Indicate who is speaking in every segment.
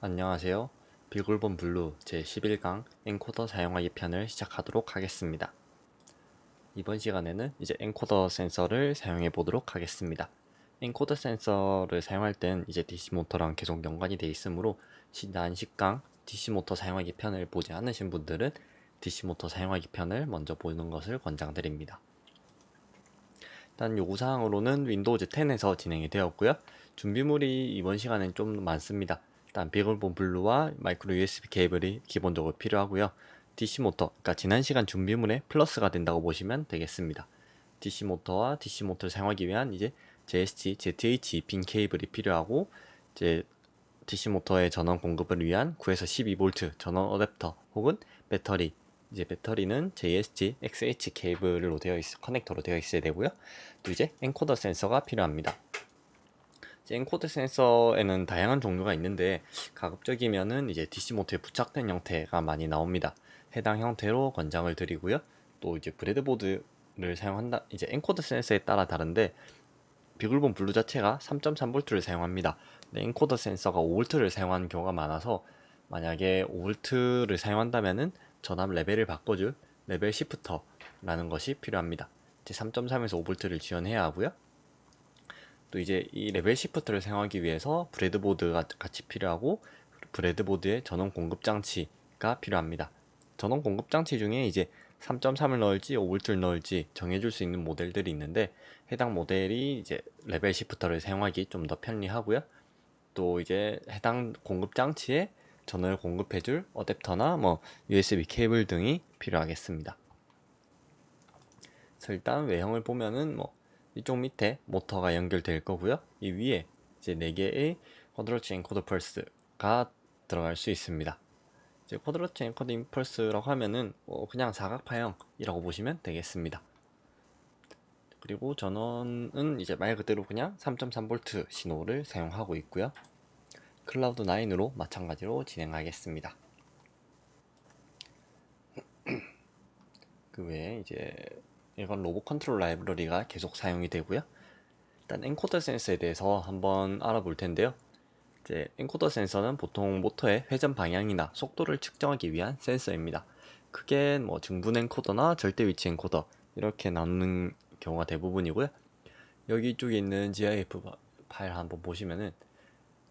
Speaker 1: 안녕하세요. 비굴본 블루 제11강 엔코더 사용하기 편을 시작하도록 하겠습니다. 이번 시간에는 이제 엔코더 센서를 사용해 보도록 하겠습니다. 엔코더 센서를 사용할 땐 이제 DC 모터랑 계속 연관이 되어 있으므로 단 10강 DC 모터 사용하기 편을 보지 않으신 분들은 DC 모터 사용하기 편을 먼저 보는 것을 권장드립니다. 일단 요구사항으로는 윈도우즈 10에서 진행이 되었고요. 준비물이 이번 시간엔 좀 많습니다. 일단 비글본 블루와 마이크로 USB 케이블이 기본적으로 필요하고요. DC 모터, 그러니까 지난 시간 준비물에 플러스가 된다고 보시면 되겠습니다. DC 모터와 DC 모터를 사용하기 위한 이제 JST, ZH 빈 케이블이 필요하고 이제 DC 모터의 전원 공급을 위한 9에서 12V 전원 어댑터 혹은 배터리 이제 배터리는 JST, XH 케이블로 되어 있, 커넥터로 되어 있어야 되고요. 또 이제 엔코더 센서가 필요합니다. 엔코더 센서에는 다양한 종류가 있는데 가급적이면은 이제 DC 모터에 부착된 형태가 많이 나옵니다. 해당 형태로 권장을 드리고요. 또 이제 브레드보드를 사용한다. 이제 엔코더 센서에 따라 다른데 비글본 블루 자체가 3.3V를 사용합니다. 엔코더 센서가 5V를 사용하는 경우가 많아서 만약에 5V를 사용한다면은 전압 레벨을 바꿔줄 레벨 시프터라는 것이 필요합니다. 이제 3.3에서 5V를 지원해야 하고요. 또 이제 이 레벨 시프트를 사용하기 위해서 브레드보드가 같이 필요하고 브레드보드에 전원 공급 장치가 필요합니다. 전원 공급 장치 중에 이제 3.3을 넣을지 5V를 넣을지 정해줄 수 있는 모델들이 있는데 해당 모델이 이제 레벨 시프터를 사용하기 좀 더 편리하고요. 또 이제 해당 공급 장치에 전원을 공급해줄 어댑터나 뭐 USB 케이블 등이 필요하겠습니다. 일단 외형을 보면은 뭐 이쪽 밑에 모터가 연결될 거고요. 이 위에 이제 4개의 쿼드로치 엔코더 펄스가 들어갈 수 있습니다. 이제 쿼드로치 엔코더 임펄스라고 하면은 뭐 그냥 사각파형이라고 보시면 되겠습니다. 그리고 전원은 이제 말 그대로 그냥 3.3V 신호를 사용하고 있고요. 클라우드 9으로 마찬가지로 진행하겠습니다. 그 외에 이제 이건 로봇 컨트롤 라이브러리가 계속 사용이 되고요. 일단 엔코더 센서에 대해서 한번 알아볼 텐데요. 이제 엔코더 센서는 보통 모터의 회전 방향이나 속도를 측정하기 위한 센서입니다. 크게 뭐 증분 엔코더나 절대 위치 엔코더 이렇게 나누는 경우가 대부분이고요. 여기 쪽에 있는 GIF 파일 한번 보시면은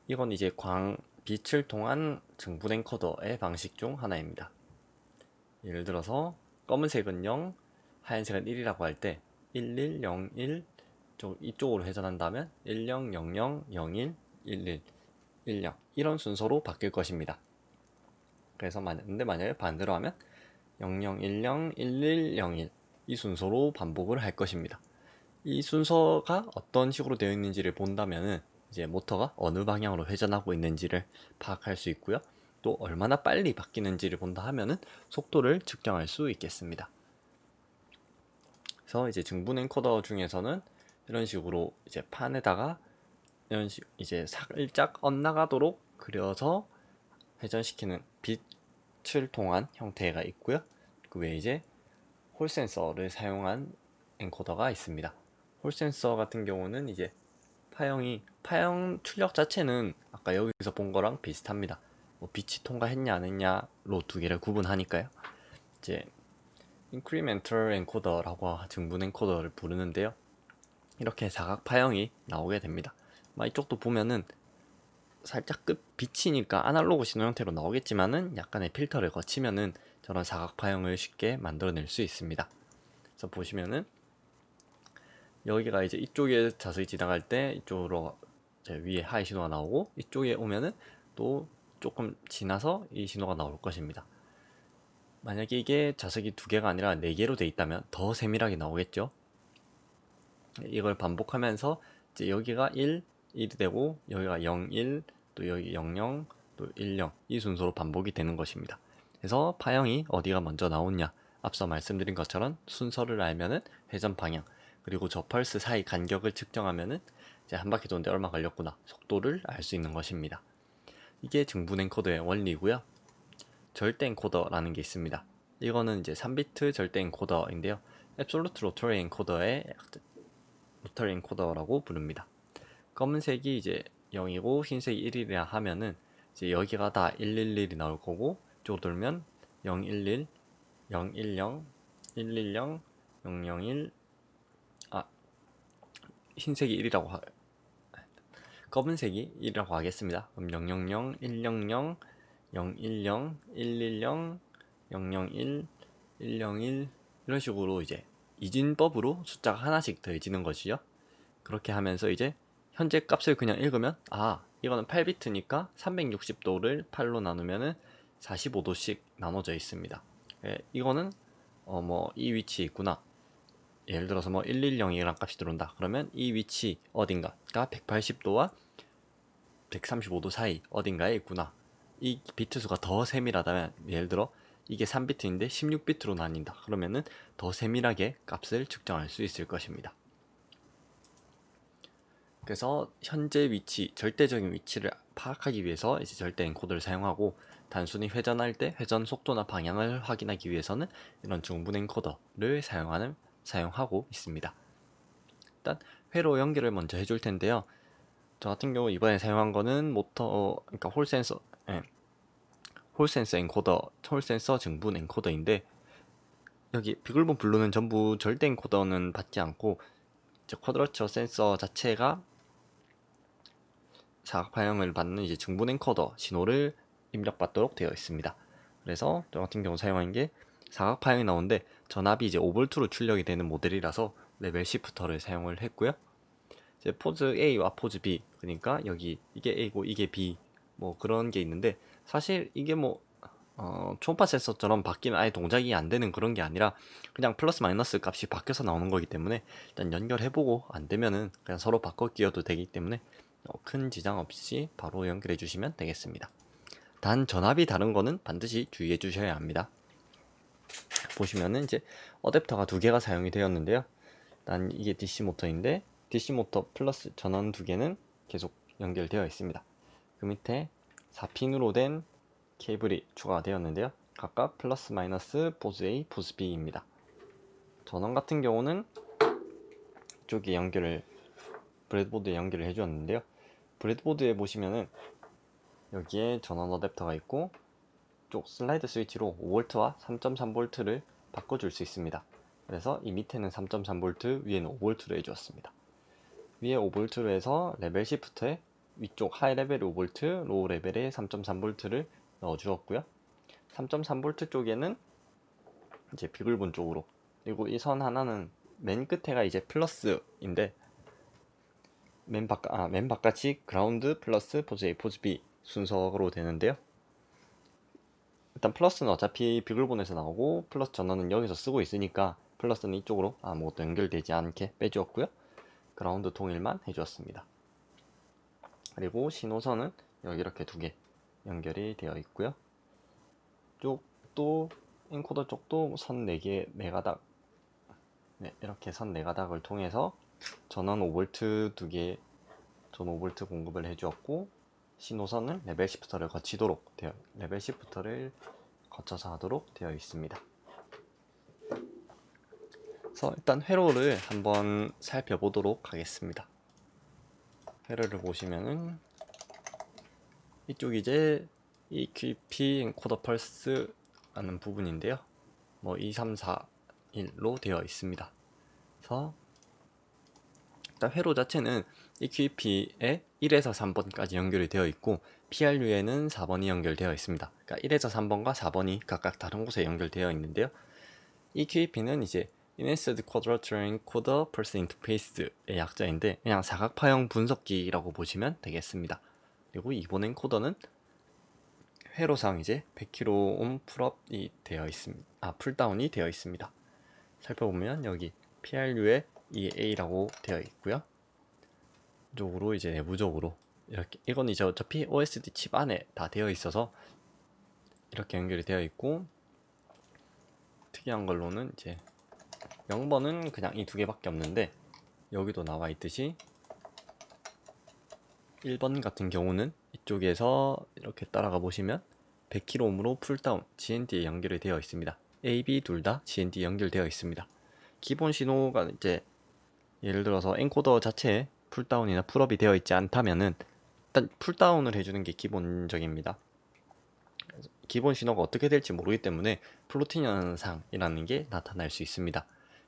Speaker 1: 이건 이제 광 빛을 통한 증분 엔코더의 방식 중 하나입니다. 예를 들어서 검은색은 0, 하얀색은 1이라고 할 때 1101 이쪽으로 회전한다면 1000 01 11 10 이런 순서로 바뀔 것입니다. 그래서 만 근데 만약에 반대로 하면 0010 1101 이 순서로 반복을 할 것입니다. 이 순서가 어떤 식으로 되어 있는지를 본다면은 이제 모터가 어느 방향으로 회전하고 있는지를 파악할 수 있고요. 또 얼마나 빨리 바뀌는지를 본다 하면은 속도를 측정할 수 있겠습니다. 그래서 이제 증분 엔코더 중에서는 이런 식으로 이제 판에다가 이런 식 이제 살짝 엇나가도록 그려서 회전시키는 빛을 통한 형태가 있고요. 그 외에 이제 홀 센서를 사용한 엔코더가 있습니다. 홀 센서 같은 경우는 이제 파형이 파형 출력 자체는 아까 여기서 본 거랑 비슷합니다. 뭐 빛이 통과했냐 안 했냐로 두 개를 구분하니까요. 이제 incremental encoder라고 증분 엔코더를 부르는데요. 이렇게 사각 파형이 나오게 됩니다. 이쪽도 보면은 살짝 끝 빛이니까 아날로그 신호 형태로 나오겠지만은 약간의 필터를 거치면은 저런 사각 파형을 쉽게 만들어낼 수 있습니다. 그래서 보시면은 여기가 이제 이쪽에 자세히 지나갈 때 이쪽으로 위에 하이 신호가 나오고 이쪽에 오면은 또 조금 지나서 이 신호가 나올 것입니다. 만약에 이게 자석이 두 개가 아니라 네 개로 돼 있다면 더 세밀하게 나오겠죠. 이걸 반복하면서 이제 여기가 1, 1이 되고 여기가 0, 1, 또 여기 0, 0, 또 1, 0 이 순서로 반복이 되는 것입니다. 그래서 파형이 어디가 먼저 나오냐 앞서 말씀드린 것처럼 순서를 알면은 회전 방향 그리고 저 펄스 사이 간격을 측정하면은 이제 한 바퀴 도는데 얼마 걸렸구나 속도를 알 수 있는 것입니다. 이게 증분 엔코더의 원리고요. 절대 엔코더라는 게 있습니다. 이거는 이제 3비트 절대 엔코더인데요. 앱솔루트 로터리 엔코더의 로터리 엔코더라고 부릅니다. 검은색이 이제 0이고 흰색이 1이라 하면은 이제 여기가 다 111이 나올 거고 이쪽으로 돌면 011, 010, 110, 001, 아 흰색이 1이라고 하, 검은색이 1이라고 하겠습니다. 그럼 000, 100, 010, 110, 001, 101 이런 식으로 이제 이진법으로 숫자가 하나씩 더해지는 것이죠. 그렇게 하면서 이제 현재 값을 그냥 읽으면 아 이거는 8비트니까 360도를 8로 나누면은 45도씩 나눠져 있습니다. 예, 이거는 어 뭐 이 위치에 있구나. 예를 들어서 뭐 110이라는 값이 들어온다. 그러면 이 위치 어딘가가 180도와 135도 사이 어딘가에 있구나. 이 비트 수가 더 세밀하다면 예를 들어 이게 3비트인데 16비트로 나뉜다. 그러면은 더 세밀하게 값을 측정할 수 있을 것입니다. 그래서 현재 위치, 절대적인 위치를 파악하기 위해서 이제 절대 엔코더를 사용하고 단순히 회전할 때 회전 속도나 방향을 확인하기 위해서는 이런 중분 엔코더를 사용하는 사용하고 있습니다. 일단 회로 연결을 먼저 해줄 텐데요. 저 같은 경우 이번에 사용한 거는 모터, 그러니까 홀 센서, 예, 홀 센서 엔코더, 홀 센서 증분 엔코더인데 여기 비글본 블루는 전부 절대 엔코더는 받지 않고 이제 쿼드러처 센서 자체가 사각 방향을 받는 이제 증분 엔코더 신호를 입력받도록 되어 있습니다. 그래서 저 같은 경우 사용한 게 사각 방향이 나오는데 전압이 이제 5V로 출력이 되는 모델이라서 레벨 시프터를 사용을 했고요. 이제 포즈 A와 포즈 B 그러니까 여기 이게 A고 이게 B 뭐 그런 게 있는데 사실 이게 뭐 어, 초음파 센서처럼 바뀌면 아예 동작이 안 되는 그런 게 아니라 그냥 플러스 마이너스 값이 바뀌어서 나오는 거기 때문에 일단 연결해보고 안 되면은 그냥 서로 바꿔 끼워도 되기 때문에 어, 큰 지장 없이 바로 연결해 주시면 되겠습니다. 단 전압이 다른 거는 반드시 주의해 주셔야 합니다. 보시면은 이제 어댑터가 두 개가 사용이 되었는데요. 난 이게 DC 모터인데 DC 모터 플러스 전원 두 개는 계속 연결되어 있습니다. 그 밑에 4핀으로 된 케이블이 추가가 되었는데요. 각각 플러스 마이너스 포즈 A, 포즈 B입니다. 전원 같은 경우는 이쪽에 연결을 브레드보드에 연결을 해주었는데요. 브레드보드에 보시면은 여기에 전원 어댑터가 있고 쪽 슬라이드 스위치로 5V와 3.3V를 바꿔줄 수 있습니다. 그래서 이 밑에는 3.3V, 위에는 5V로 해주었습니다. 위에 5V로 해서 레벨 시프트에 위쪽 하이 레벨 5V, 로우 레벨에 3.3V를 넣어 주었고요. 3.3V 쪽에는 이제 비글본 쪽으로 그리고 이 선 하나는 맨 끝에가 이제 플러스인데 맨 바깥 아, 맨 바깥이 그라운드 플러스 포즈 A 포즈 B 순서로 되는데요. 일단 플러스는 어차피 비글본에서 나오고 플러스 전원은 여기서 쓰고 있으니까 플러스는 이쪽으로 아무것도 연결되지 않게 빼주었고요. 그라운드 통일만 해주었습니다. 그리고 신호선은 여기 이렇게 두 개 연결이 되어 있고요. 쪽도 엔코더 쪽도 선 4개 4가닥 네, 이렇게 선 4가닥을 통해서 전원 5V 2개 전 5V 공급을 해 주었고 신호선은 레벨 시프터를 거치도록 되어 레벨 시프터를 거쳐서 하도록 되어 있습니다. 그래서 일단 회로를 한번 살펴보도록 하겠습니다. 회로를 보시면은 이쪽 이제 EQP 엔코더 펄스 라는 부분인데요. 뭐 2, 3, 4, 1로 되어 있습니다. 그래서 일단 회로 자체는 EQP에 1에서 3번까지 연결이 되어 있고 PRU에는 4번이 연결되어 있습니다. 그러니까 1에서 3번과 4번이 각각 다른 곳에 연결되어 있는데요. EQP는 이제 Enhanced Quadrature Encoder Pulse Interface의 약자인데 그냥 사각파형 분석기라고 보시면 되겠습니다. 그리고 이번 엔코더는 회로상 이제 100kΩ 풀업이 되어 있습니다. 아 풀다운이 되어 있습니다. 살펴보면 여기 PRU에 EA라고 되어 있고요. 이쪽으로 이제 내부적으로 이렇게 이건 이제 어차피 OSD 칩 안에 다 되어 있어서 이렇게 연결이 되어 있고 특이한 걸로는 이제 0번은 그냥 이 두 개밖에 없는데 여기도 나와 있듯이 1번 같은 경우는 이쪽에서 이렇게 따라가 보시면 100kΩ으로 풀다운 GND에 연결이 되어 있습니다. A, B 둘 다 GND 연결되어 있습니다. 기본 신호가 이제 예를 들어서 엔코더 자체에 풀다운이나 풀업이 되어 있지 않다면은 일단 풀다운을 해주는 게 기본적입니다. 기본 신호가 어떻게 될지 모르기 때문에 플로팅 현상이라는 게 나타날 수 있습니다.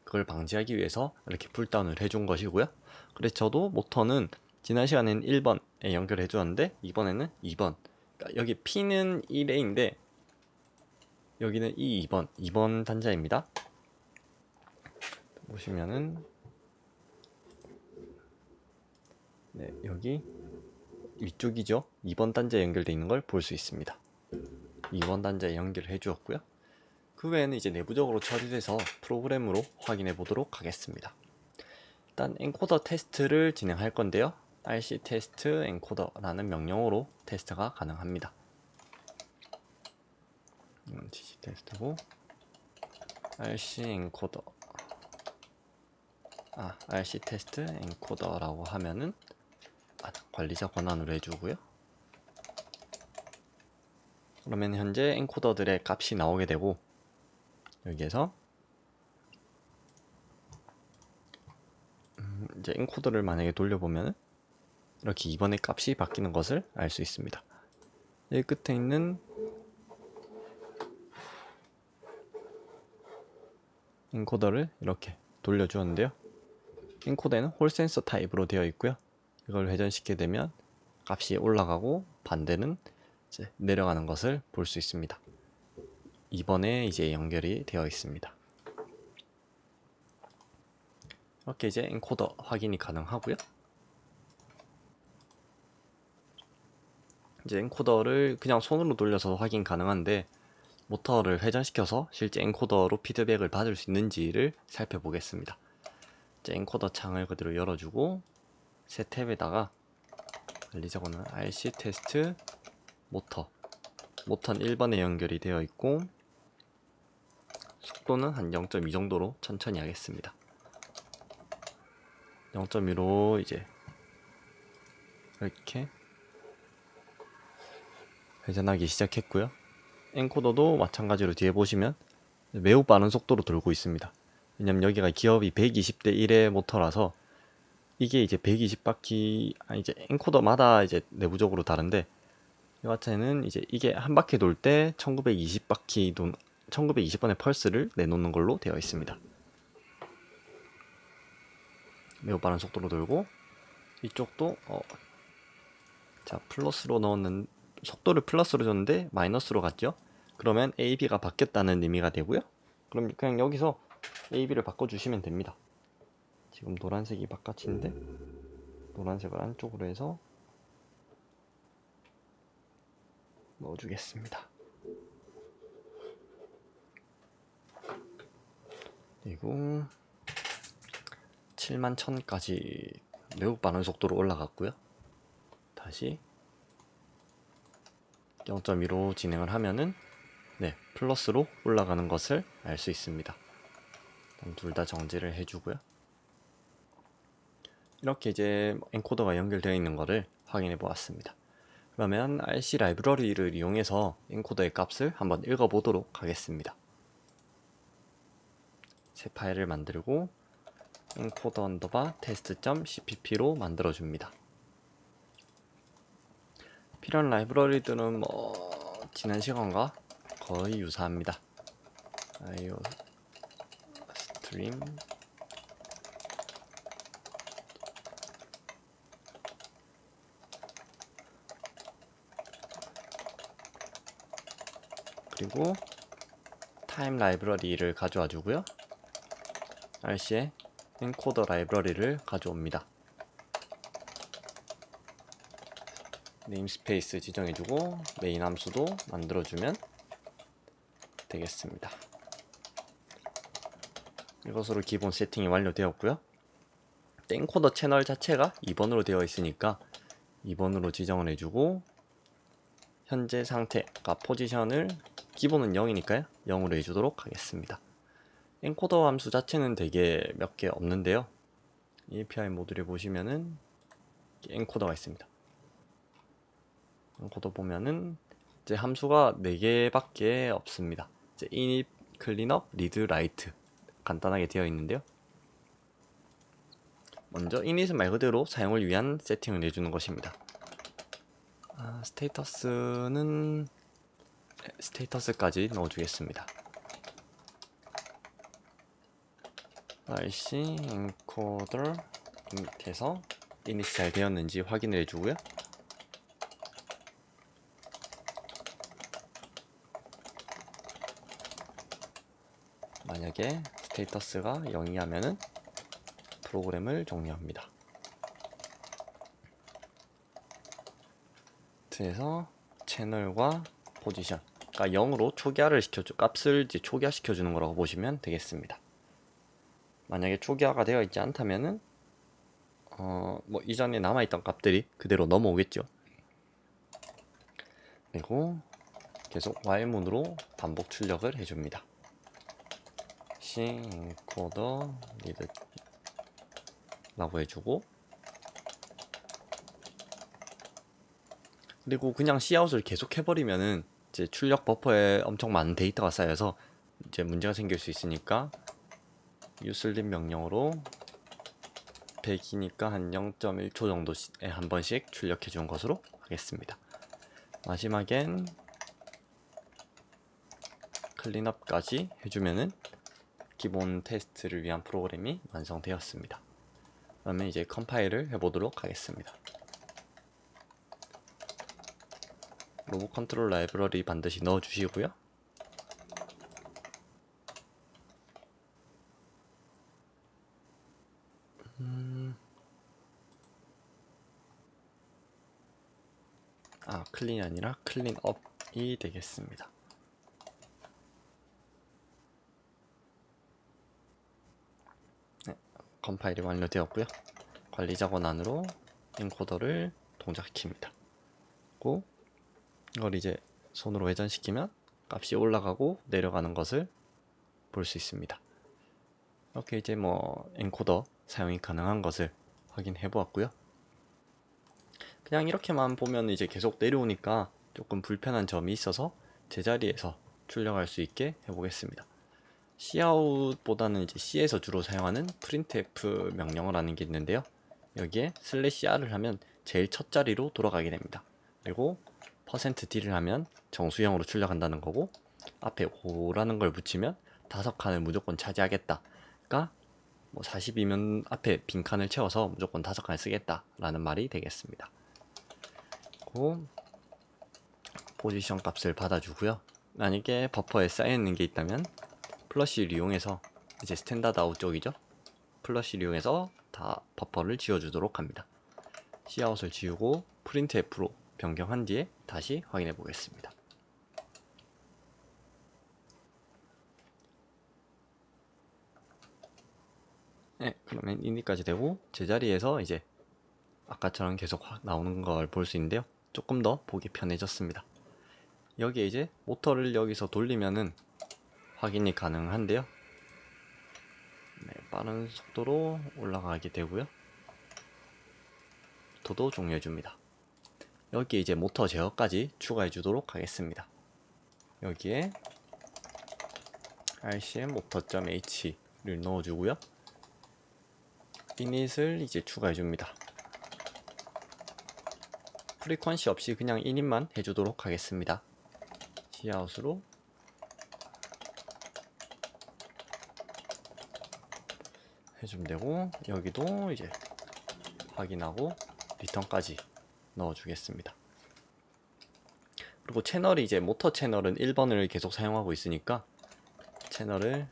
Speaker 1: 그걸 방지하기 위해서 이렇게 풀다운을 해준 것이고요. 그래서 저도 모터는 지난 시간에는 1번에 연결해 주었는데 이번에는 2번. 그러니까 여기 P는 1A인데 여기는 이 2번, 2번 단자입니다. 보시면은 네, 여기 위쪽이죠. 2번 단자에 연결되어 있는 걸 볼 수 있습니다. 2번 단자에 연결해 주었고요. 그 외에는 이제 내부적으로 처리돼서 프로그램으로 확인해 보도록 하겠습니다. 일단 엔코더 테스트를 진행할 건데요. rc 테스트 엔코더라는 명령어로 테스트가 가능합니다. 이건 gc 테스트고 rc 엔코더 아 rc 테스트 엔코더라고 하면은 아, 관리자 권한으로 해주고요. 그러면 현재 엔코더들의 값이 나오게 되고 여기에서 음, 이제 엔코더를 만약에 돌려보면 이렇게 이번에 값이 바뀌는 것을 알 수 있습니다. 여기 끝에 있는 엔코더를 이렇게 돌려주었는데요. 엔코더에는 홀 센서 타입으로 되어 있고요. 이걸 회전시키게 되면 값이 올라가고 반대는 내려가는 것을 볼 수 있습니다. 이번에 이제 연결이 되어 있습니다. 이렇게 이제 엔코더 확인이 가능하고요. 이제 엔코더를 그냥 손으로 돌려서 확인 가능한데 모터를 회전시켜서 실제 엔코더로 피드백을 받을 수 있는지를 살펴보겠습니다. 이제 엔코더 창을 그대로 열어주고 새 탭에다가 관리자고는 RC 테스트 모터 모터는 1번에 연결이 되어 있고 속도는 한 0.2 정도로 천천히 하겠습니다. 0.2로 이제 이렇게 회전하기 시작했고요. 엔코더도 마찬가지로 뒤에 보시면 매우 빠른 속도로 돌고 있습니다. 왜냐면 여기가 기업이 120대 1의 모터라서 이게 이제 120바퀴 아 이제 엔코더마다 이제 내부적으로 다른데 이 같은 이제 이게 한 바퀴 돌 때 1920바퀴 돈 1920번의 펄스를 내놓는 걸로 되어 있습니다. 매우 빠른 속도로 돌고 이쪽도 어, 자 플러스로 넣었는 속도를 플러스로 줬는데 마이너스로 갔죠. 그러면 AB가 바뀌었다는 의미가 되고요. 그럼 그냥 여기서 AB를 바꿔주시면 됩니다. 지금 노란색이 바깥인데 노란색을 안쪽으로 해서 넣어주겠습니다. 그리고 7만 1000까지 매우 빠른 속도로 올라갔고요. 다시 0.2로 진행을 하면은 네 플러스로 올라가는 것을 알 수 있습니다. 둘 다 정지를 해주고요. 이렇게 이제 엔코더가 연결되어 있는 것을 확인해 보았습니다. 그러면 RC 라이브러리를 이용해서 엔코더의 값을 한번 읽어보도록 하겠습니다. 새 파일을 만들고 엔코더 언더바 테스트.cpp로 만들어줍니다. 필요한 라이브러리들은 뭐 지난 시간과 거의 유사합니다. 아이오 스트림 그리고 타임 라이브러리를 가져와 주고요. RC의 엔코더 라이브러리를 가져옵니다. 네임스페이스 지정해주고 메인 함수도 만들어주면 되겠습니다. 이것으로 기본 세팅이 완료되었고요. 엔코더 채널 자체가 2번으로 되어 있으니까 2번으로 지정을 해주고 현재 상태가 포지션을 기본은 0이니까요 0으로 해주도록 하겠습니다 엔코더 함수 자체는 되게 몇 개 없는데요. API 모듈에 보시면은 엔코더가 있습니다. 엔코더 보면은 이제 함수가 4개밖에 없습니다. 이제 init, cleanup, read, write 간단하게 되어 있는데요. 먼저 init은 말 그대로 사용을 위한 세팅을 내주는 것입니다. 아, 스테이터스는 네, 스테이터스까지 넣어주겠습니다. RC 엔코더 밑에서 이니시 잘 되었는지 확인을 해주고요. 만약에 스테이터스가 0이 하면은 프로그램을 종료합니다. 트에서 채널과 포지션 그러니까 0으로 초기화를 시켜줘 값을 이제 초기화 시켜주는 거라고 보시면 되겠습니다. 만약에 초기화가 되어 있지 않다면은 어, 뭐 이전에 남아있던 값들이 그대로 넘어오겠죠. 그리고 계속 while문으로 반복 출력을 해줍니다. Encoder need 라고 해주고 그리고 그냥 Cout을 계속 해버리면은 이제 출력 버퍼에 엄청 많은 데이터가 쌓여서 이제 문제가 생길 수 있으니까 userlim 명령으로 100이니까 한 0.1초 정도에 한 번씩 출력해 준 것으로 하겠습니다. 마지막엔 클린업까지 해주면은 기본 테스트를 위한 프로그램이 완성되었습니다. 그러면 이제 컴파일을 해보도록 하겠습니다. 로봇 컨트롤 라이브러리 반드시 넣어주시고요. 클린이 아니라 클린업이 되겠습니다. 네, 컴파일이 완료되었고요. 관리자 권한으로 엔코더를 동작시킵니다. 고 이걸 이제 손으로 회전시키면 값이 올라가고 내려가는 것을 볼 수 있습니다. 이렇게 이제 뭐 엔코더 사용이 가능한 것을 확인해 보았고요. 그냥 이렇게만 보면 이제 계속 내려오니까 조금 불편한 점이 있어서 제자리에서 출력할 수 있게 해보겠습니다. cout보다는 이제 C에서 주로 사용하는 printf 명령을 하는 게 있는데요. 여기에 슬래시 r을 하면 제일 첫 자리로 돌아가게 됩니다. 그리고 %d를 하면 정수형으로 출력한다는 거고 앞에 5라는 걸 붙이면 다섯 칸을 무조건 차지하겠다가 뭐 40이면 앞에 빈 칸을 채워서 무조건 다섯 칸을 쓰겠다라는 말이 되겠습니다. 고 포지션 값을 받아주고요. 만약에 버퍼에 쌓여 있는 게 있다면 플러시를 이용해서 이제 스탠다드 아웃 쪽이죠. 플러시를 이용해서 다 버퍼를 지워주도록 합니다. Cout을 지우고 printf로 변경한 뒤에 다시 확인해 보겠습니다. 네, 그러면 인디까지 되고 제자리에서 이제 아까처럼 계속 나오는 걸 볼 수 있는데요. 조금 더 보기 편해졌습니다. 여기에 이제 모터를 여기서 돌리면은 확인이 가능한데요. 네, 빠른 속도로 올라가게 되고요. 모터도 종료해 줍니다. 여기에 이제 모터 제어까지 추가해 주도록 하겠습니다. 여기에 rcm motor.h를 넣어 주고요. init을 이제 추가해 줍니다. 프리퀀시 없이 그냥 init만 해주도록 하겠습니다. cout으로 해주면 되고 여기도 이제 확인하고 리턴까지 넣어주겠습니다. 그리고 채널이 이제 모터 채널은 1번을 계속 사용하고 있으니까 채널을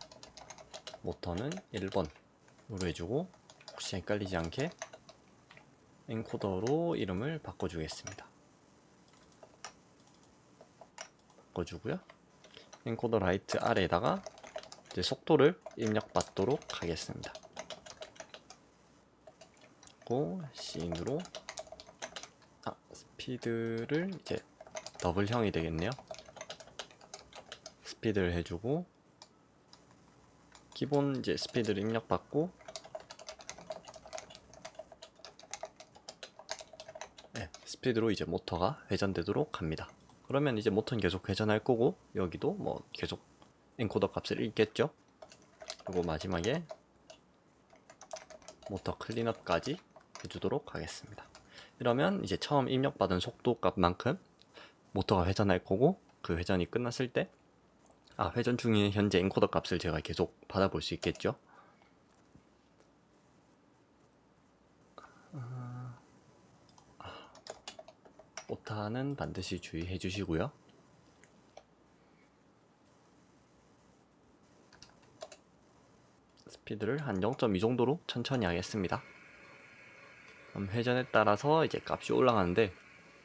Speaker 1: 모터는 1번으로 해주고 혹시 헷갈리지 않게 엔코더로 이름을 바꿔주겠습니다. 바꿔주고요. 엔코더 라이트 아래에다가 이제 속도를 입력받도록 하겠습니다. 고 씬으로 아 스피드를 이제 더블형이 되겠네요. 스피드를 해주고 기본 이제 스피드를 입력받고 네, 스피드로 이제 모터가 회전되도록 합니다. 그러면 이제 모터는 계속 회전할 거고 여기도 뭐 계속 엔코더 값을 읽겠죠. 그리고 마지막에 모터 클린업까지 해주도록 하겠습니다. 이러면 이제 처음 입력받은 속도 값만큼 모터가 회전할 거고 그 회전이 끝났을 때 아, 회전 중인 현재 엔코더 값을 제가 계속 받아볼 수 있겠죠. 아, 오타는 반드시 주의해 주시고요. 스피드를 한 0.2 정도로 천천히 하겠습니다. 그럼 회전에 따라서 이제 값이 올라가는데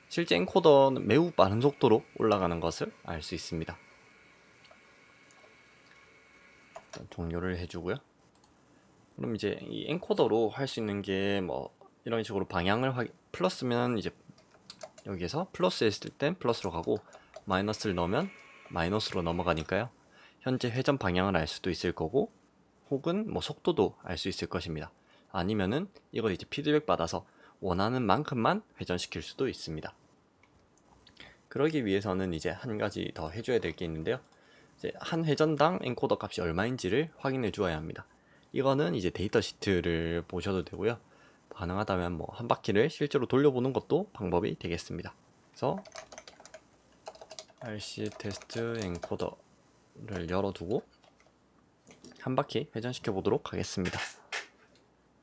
Speaker 1: 실제 엔코더는 매우 빠른 속도로 올라가는 것을 알 수 있습니다. 종료를 해주고요. 그럼 이제 이 엔코더로 할 수 있는 게 뭐 이런 식으로 방향을 확 플러스면 이제 여기에서 플러스 했을 땐 플러스로 가고 마이너스를 넣으면 마이너스로 넘어가니까요. 현재 회전 방향을 알 수도 있을 거고 혹은 뭐 속도도 알 수 있을 것입니다. 아니면은 이걸 이제 피드백 받아서 원하는 만큼만 회전시킬 수도 있습니다. 그러기 위해서는 이제 한 가지 더 해줘야 될 게 있는데요. 이제 한 회전당 엔코더 값이 얼마인지를 확인해 주어야 합니다. 이거는 이제 데이터 시트를 보셔도 되고요. 가능하다면 뭐 한 바퀴를 실제로 돌려보는 것도 방법이 되겠습니다. 그래서 RC 테스트 엔코더를 열어두고 한 바퀴 회전시켜 보도록 하겠습니다.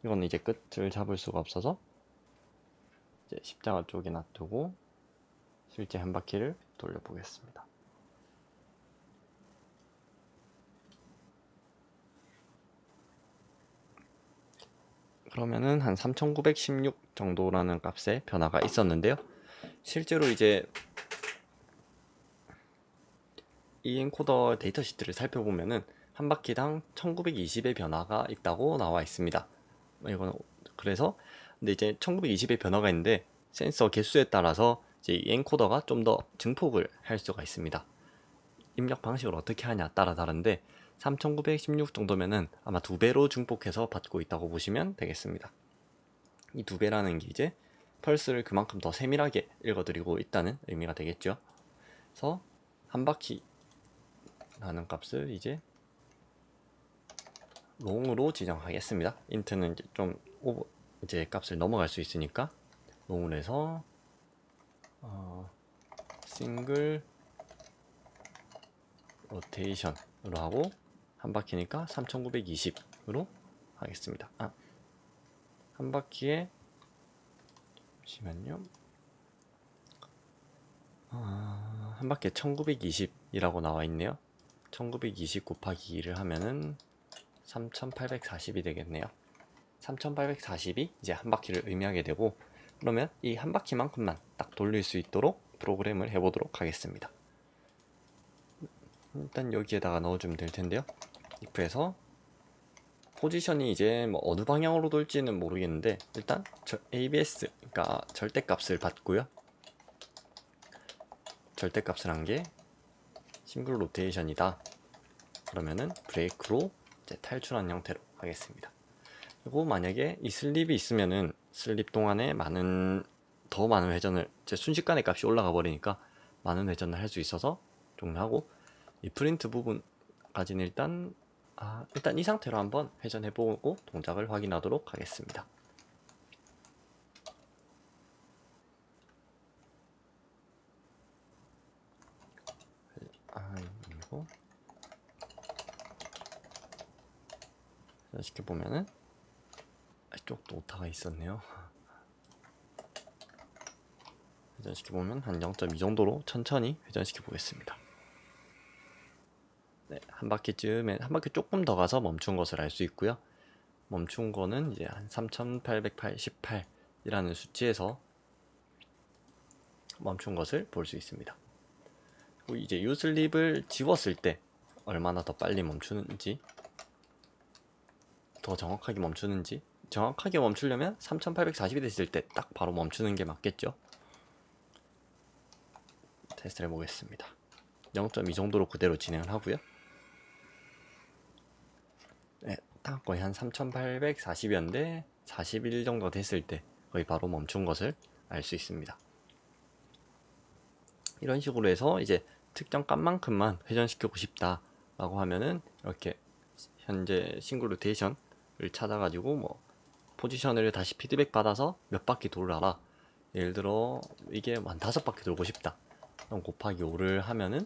Speaker 1: 이건 이제 끝을 잡을 수가 없어서 이제 십자가 쪽에 놔두고 실제 한 바퀴를 돌려보겠습니다. 그러면은 한 3916 정도라는 값의 변화가 있었는데요. 실제로 이제 이 엔코더 데이터 시트를 살펴보면은 한 바퀴당 1920의 변화가 있다고 나와 있습니다. 이거는 그래서 근데 이제 1920의 변화가 있는데 센서 개수에 따라서 이제 이 엔코더가 좀 더 증폭을 할 수가 있습니다. 입력 방식을 어떻게 하냐 따라 다른데 3916 정도면은 아마 두 배로 증폭해서 받고 있다고 보시면 되겠습니다. 이 두 배라는 게 이제 펄스를 그만큼 더 세밀하게 읽어드리고 있다는 의미가 되겠죠. 그래서 한 바퀴 라는 값을 이제 롱으로 지정하겠습니다. 인트는 이제 좀 오버 이제 값을 넘어갈 수 있으니까 롱을 해서 어, 싱글 로테이션으로 하고 한 바퀴니까 3920으로 하겠습니다. 아, 한 바퀴에 잠시만요. 아, 한 바퀴에 1920이라고 나와 있네요. 1920 곱하기 2를 하면은 3840이 되겠네요. 3840이 이제 한 바퀴를 의미하게 되고 그러면 이 한 바퀴만큼만 딱 돌릴 수 있도록 프로그램을 해보도록 하겠습니다. 일단 여기에다가 넣어주면 될 텐데요. If에서 포지션이 이제 뭐 어느 방향으로 돌지는 모르겠는데 일단 ABS 그러니까 절대값을 받고요. 절대값을 한 게 싱글 로테이션이다. 그러면은 브레이크로 이제 탈출한 형태로 하겠습니다. 그리고 만약에 이 슬립이 있으면은 슬립 동안에 많은 더 많은 회전을 제 순식간에 값이 올라가 버리니까 많은 회전을 할 수 있어서 종료하고 이 프린트 부분까지는 일단 아, 일단 이 상태로 한번 회전해보고 동작을 확인하도록 하겠습니다. 회전시켜 보면은 이쪽도 오타가 있었네요. 회전시켜 보면 한 0.2 정도로 천천히 회전시켜 보겠습니다. 네, 한 바퀴쯤에 한 바퀴 조금 더 가서 멈춘 것을 알 수 있고요. 멈춘 거는 이제 한 3818이라는 수치에서 멈춘 것을 볼 수 있습니다. 이제 유슬립을 지웠을 때 얼마나 더 빨리 멈추는지 더 정확하게 멈추는지 정확하게 멈추려면 3840이 됐을 때 딱 바로 멈추는 게 맞겠죠 테스트를 해보겠습니다 0.2 정도로 그대로 진행을 하고요 네, 딱 거의 한 3840이었는데 41 정도 됐을 때 거의 바로 멈춘 것을 알 수 있습니다 이런 식으로 해서 이제 특정 값만큼만 회전시키고 싶다 라고 하면은 이렇게 현재 싱글 로테이션을 찾아가지고 뭐 포지션을 다시 피드백 받아서 몇 바퀴 돌아라 예를 들어 이게 한 다섯 바퀴 돌고 싶다. 그럼 곱하기 5를 하면은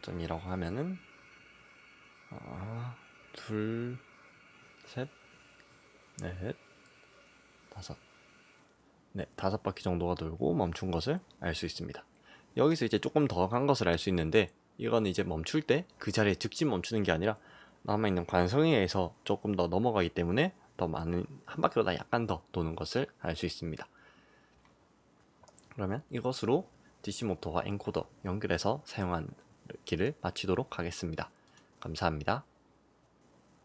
Speaker 1: 0.2라고 하면은 아, 둘, 셋, 넷, 다섯. 네, 다섯 바퀴 정도가 돌고 멈춘 것을 알 수 있습니다. 여기서 이제 조금 더간 것을 알 수 있는데 이거는 이제 멈출 때 그 자리에 즉시 멈추는 게 아니라 남아있는 관성에 의해서 조금 더 넘어가기 때문에 더 많은 한 바퀴보다 약간 더 도는 것을 알 수 있습니다. 그러면 이것으로 DC 모터와 엔코더 연결해서 사용하 기를 마치도록 하겠습니다. 감사합니다.